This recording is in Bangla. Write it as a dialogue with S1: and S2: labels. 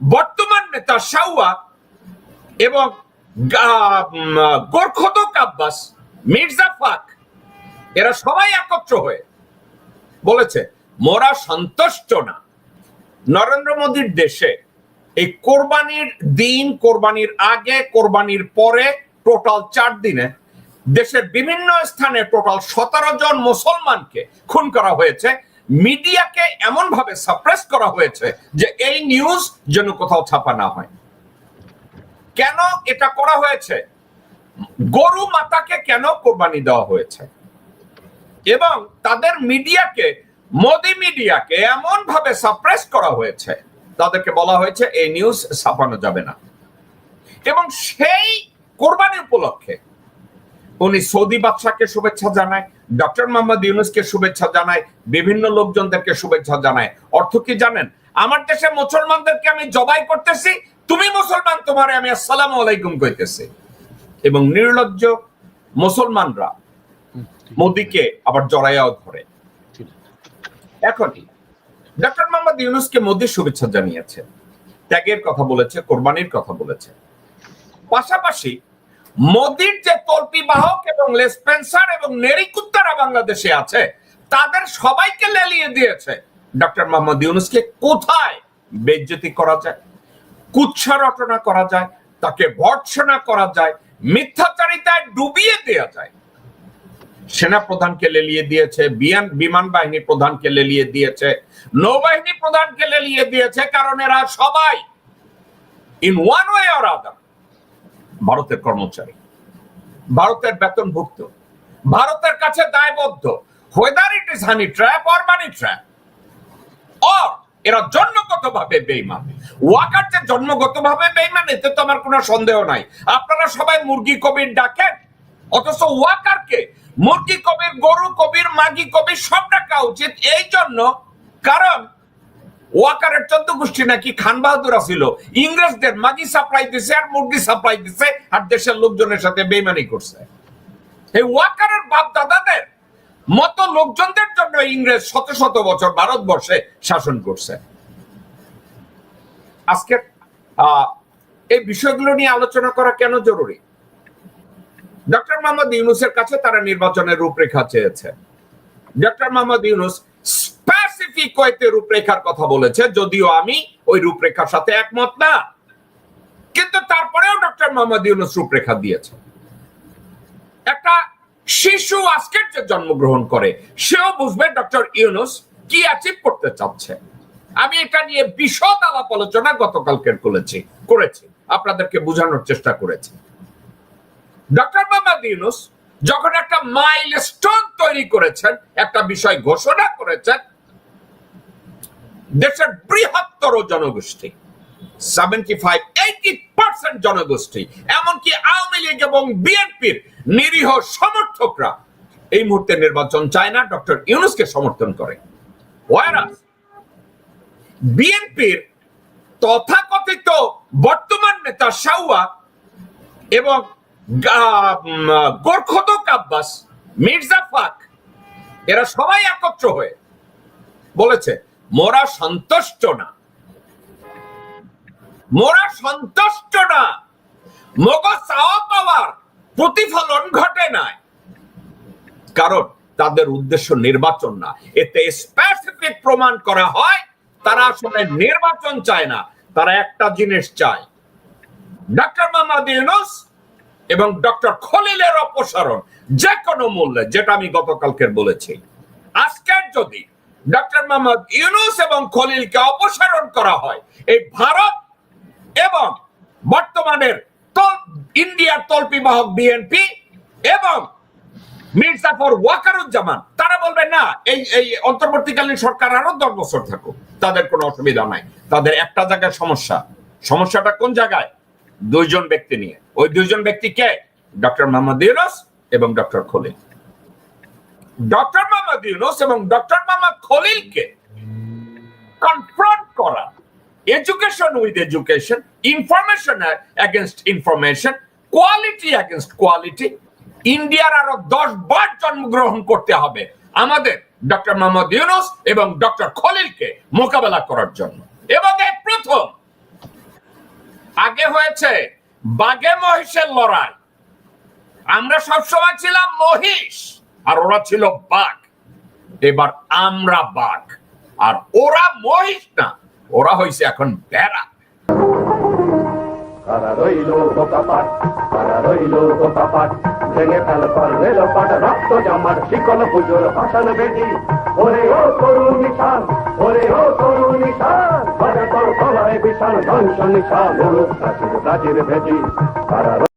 S1: বর্তমান নেতা শাহুয়া এবং গা- উম, গোরখদক আব্বাস মির্জা ফাক এরা সবাই একত্র হয়ে বলেছে মোরা সন্তুষ্ট না। নরেন্দ্র মোদীর দেশে এই কোরবানির দিন কোরবানির আগে কোরবানির পরে টোটাল চার দিনে দেশের বিভিন্ন স্থানে টোটাল সতেরো জন মুসলমানকে খুন করা হয়েছে। মিডিয়াকে এমন ভাবে সাপ্রেস করা হয়েছে যে এই নিউজ যেন কোথাও ছাপা না হয়। কেন এটা করা হয়েছে? গরু মাতাকে কেন কোরবানি দেওয়া হয়েছে? এবং তাদের মিডিয়াকে, মোদি মিডিয়াকে এমন ভাবে সাপ্রেস করা হয়েছে, তাদেরকে বলা হয়েছে, এই নিউজ ছাপানো যাবে না। এবং সেই কোরবানি উপলক্ষে উনি সৌদি বাদশাকে শুভেচ্ছা জানায় ডক্টর মোহাম্মদ ইউনুসকে শুভেচ্ছা জানায় বিভিন্ন লোকজনদেরকে শুভেচ্ছা জানায়। অর্থ কি জানেন? আমার দেশে মুসলমানদেরকে আমি জবাই করতেছি তুমি মুসলমান তোমারে আমি আসসালাম আলাইকুম কইতেছি। এবং নির্লজ্জ মুসলমানরা মোদিকে আবার জড়াইয়াও ধরে। এখনই ডক্টর মোহাম্মদ ইউনুসকে মোদি শুভেচ্ছা জানিয়েছে। ত্যাগের কথা বলেছে কোরবানির কথা বলেছে। পাশাপাশি মোদির যে তল্পি বাহক এবং লেসপেন্সার এবং নেরিকুত্তারা বাংলাদেশে আছে, তাদের সবাইকে লেলিয়ে দিয়েছে। ডক্টর মোহাম্মদ ইউনুসকে কোথায় বেজ্জতি করা যায়? কুচ্ছা করা যায়? তাকে ভর্ৎসনা করা যায়? মিথ্যাচারিতায় ডুবিয়ে দেওয়া যায়? সেনা প্রধানকে লেলিয়ে দিয়েছে বিমান বিমান বাহিনী প্রধানকে লেলিয়ে দিয়েছে, নৌবাহিনী প্রধানকে লেলিয়ে দিয়েছে, কারণ এরা সবাই in one way or other ভারতের কর্মচারী। ভারতের বেতনভুক্ত। ভারতের কাছে দায়বদ্ধ। Whether it is honey trap or money trap or এরা জন্মগতভাবে বেইমান। ওয়াকার যে জন্মগতভাবে বেইমান, এতে তো আমার কোনো সন্দেহ নাই। আপনারা সবাই মুরগি কবির ডাকেন। অথচ ওয়াকারকে মুরগি কবির, গরু কবির, মাগি কবির সব ডাকা উচিত। এই জন্য কারণ ওয়াকারের চোদ্দ গোষ্ঠী নাকি খান বাহাদুর ছিল ইংরেজদের মাগি সাপ্লাই দিছে আর মুরগি সাপ্লাই দিছে আর দেশের লোকজনের সাথে বেইমানি করছে। এই ওয়াকারের বাপ দাদাদের মতো লোকজনদের জন্য ইংরেজ শত শত বছর ভারতবর্ষে শাসন করছে। আজকের আহ, এই বিষয়গুলো নিয়ে আলোচনা করা কেন জরুরি? ডক্টর মোহাম্মদ ইউনুসের কাছে তারা নির্বাচনের রূপরেখা চেয়েছে। ডক্টর মোহাম্মদ ইউনুস স্পেসিফিক কয়েকটি রূপরেখার কথা বলেছে, যদিও আমি ওই রূপরেখার সাথে একমত না। কিন্তু তারপরেও ডক্টর মোহাম্মদ ইউনুস রূপরেখা দিয়েছে। একটা শিশু আজকের যে জন্মগ্রহণ করে, সেও বুঝবে ডক্টর ইউনুস কি অ্যাচিভ করতে চাচ্ছে। আমি এটা নিয়ে বিশদ আলাপ আলোচনা গতকালকের করেছি করেছি। আপনাদেরকে বোঝানোর চেষ্টা করেছি। ডক্টর মোহাম্মদ ইউনুস যখন একটা মাইল স্টোন তৈরি করেছেন, একটা বিষয় ঘোষণা করেছেন দেশের বৃহত্তর জনগোষ্ঠী সেভেন্টি ফাইভ এইটি পার্সেন্ট জনগোষ্ঠী এমনকি আওয়ামী লীগ এবং বিএনপির নিরীহ সমর্থকরা এই মুহূর্তে নির্বাচন চায় না ডক্টর ইউনুসকে সমর্থন করে। বিএনপির তথাকথিত বর্তমান নেতা সাউয়া এবং গা- উম, আব্বাস মির্জা ফাক এরা সবাই একত্র হয়ে বলেছে মোরা সন্তুষ্ট না। মোরা সন্তুষ্ট না। মগ চাওয়া পাওয়ার প্রতিফলন ঘটে নাই। কারণ তাদের উদ্দেশ্য নির্বাচন না। এতে স্পেসিফিক প্রমাণ করা হয়, তারা আসলে নির্বাচন চায় না। তারা একটা জিনিস চায়। ডক্টর মোহাম্মদ ইউনুস এবং ডক্টর খলিলের অপসারণ যে কোনো মূল্যে, যেটা আমি গতকালকে বলেছি। আজকের যদি মোহাম্মদ ইউনুস এবং খলিলকে অপসারণ করা হয়। এই ভারত এবং বর্তমানের ইন্ডিয়ার বিএনপি এবং মির্জাফর ওয়াকারুজ্জামান, তারা না, এই এই অন্তর্বর্তীকালীন সরকার আরও দশ বছর থাকুক। তাদের কোনো অসুবিধা নাই। তাদের একটা জায়গায় সমস্যা। সমস্যাটা কোন জায়গায়? দুইজন ব্যক্তি নিয়ে। ওই দুইজন ব্যক্তি কে? ডক্টর মোহাম্মদ ইউনুস এবং ডক্টর খলিল। ডক্টর মোহাম্মদ ইউনুস এবং ডক্টর মোহাম্মদ খলিলকে কনফ্রন্ট করা education with education information against information quality against quality ইন্ডিয়ার আরও দশ বার জন্মগ্রহণ করতে হবে আমাদের ডক্টর মোহাম্মদ ইউনুস এবং ডক্টর খলিলকে মোকাবেলা করার জন্য। এবং এই প্রথম, আগে
S2: হয়েছে বাঘে মহিষের লড়াই। আমরা সবসময় ছিলাম মহিষ। আর ওরা ছিল বাঘ। এবার আমরা বাঘ, আর ওরা মহিষ না, ওরা হয়েছে এখন বেড়া